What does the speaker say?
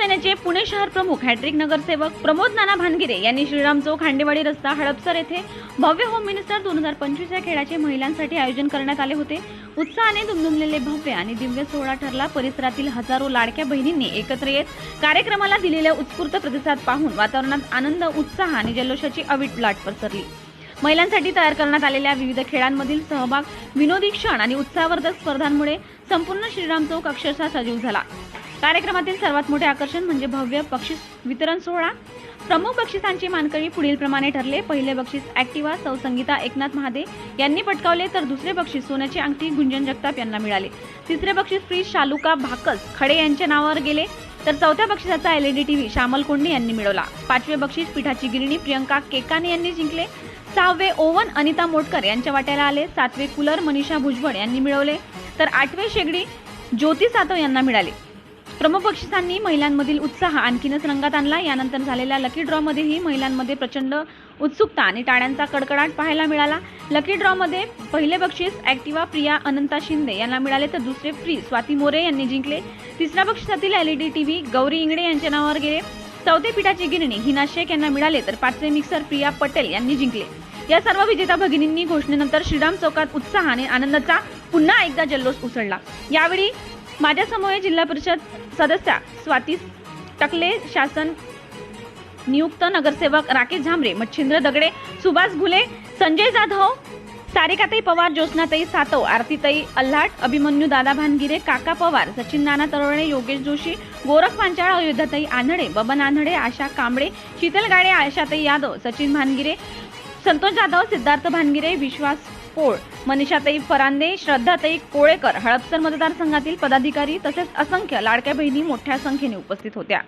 शिवसेनेचे पुणे शहर प्रमुख हॅट्रिक नगरसेवक प्रमोद नाना भानगिरे यांनी श्रीराम चौक खांडेवाडी रस्ता हडपसर येथे भव्य होम मिनिस्टर दोन हजार पंचवीस या खेळाचे महिलांसाठी आयोजन करण्यात आले होते. उत्साहाने दुमदुमलेले भव्य आणि दिव्य सोहळा ठरला. परिसरातील हजारो लाडक्या बहिणींनी एकत्र येत कार्यक्रमाला दिलेल्या उत्स्फूर्त प्रतिसाद पाहून वातावरणात आनंद उत्साह आणि जल्लोषाची अवीट लाट पसरली. महिलांसाठी तयार करण्यात आलेल्या विविध खेळांमधील सहभाग विनोदी क्षण आणि उत्साहवर्धक स्पर्धांमुळे संपूर्ण श्रीराम चौक अक्षरशः सजीव झाला. कार्यक्रमातील सर्वात मोठे आकर्षण म्हणजे भव्य बक्षीस वितरण सोहळा. प्रमुख बक्षिसांची मानकरी पुढील प्रमाणे ठरले. पहिले बक्षीस ॲक्टिवा सौ संगीता एकनाथ महादे यांनी पटकावले तर दुसरे बक्षीस सोन्याची अंगठी गुंजन जगताप यांना मिळाले. तिसरे बक्षीस फ्रीज शालुका भाकस खडे यांच्या नावावर गेले तर चौथ्या बक्षिसाचा एलईडी टीव्ही श्यामल कोंडे यांनी मिळवला. पाचवे बक्षीस पिठाची गिरणी प्रियंका केकाने यांनी जिंकले. सहावे ओवन अनिता मोटकर यांच्या वाट्याला आले. सातवे कुलर मनीषा भुजबळ यांनी मिळवले तर आठवे शेगडी ज्योती सातव यांना मिळाले. प्रमुख बक्षिसांनी महिलांमधील उत्साह आणखीनच रंगात आणला. यानंतर झालेल्या लकी ड्रॉमध्येही महिलांमध्ये प्रचंड उत्सुकता आणि टाळ्यांचा कडकडाट पाहायला मिळाला. लकी ड्रॉमध्ये पहिले बक्षीस ॲक्टिवा प्रिया अनंता शिंदे यांना मिळाले तर दुसरे फ्री स्वाती मोरे यांनी जिंकले. तिसऱ्या बक्षिसातील टी व्ही गौरी इंगडे यांच्या नावावर गेले. चौथे पिठाची गिरणी हिना शेख यांना मिळाले तर पाचवे मिक्सर प्रिया पटेल यांनी जिंकले. या सर्व विजेता भगिनींनी घोषणेनंतर श्रीराम चौकात उत्साह आणि आनंदाचा पुन्हा एकदा जल्लोष उसळला. यावेळी माझ्यासमोर जिल्हा परिषद सदस्या स्वाती टकले शासन नियुक्त नगरसेवक राकेश झांबरे मच्छिंद्र दगडे सुभाष घुले संजय जाधव सारिकाताई पवार ज्योत्नाताई सातव आरतीताई अल्हाट अभिमन्यू दादा भानगिरे काका पवार सचिन नाना तरोळे योगेश जोशी गोरख पांचाळ अयोध्याताई आन्हडे बबन आन्हडे आशा कांबळे शीतल गाडे आशाताई यादव सचिन भानगिरे संतोष जाधव सिद्धार्थ भानगिरे विश्वास पोळ मनीषाताई फरांदे श्रद्धाताई कोळेकर हळपसर मतदारसंघातील पदाधिकारी तसेच असंख्य लाडक्या बहिणी मोठ्या संख्येने उपस्थित होत्या.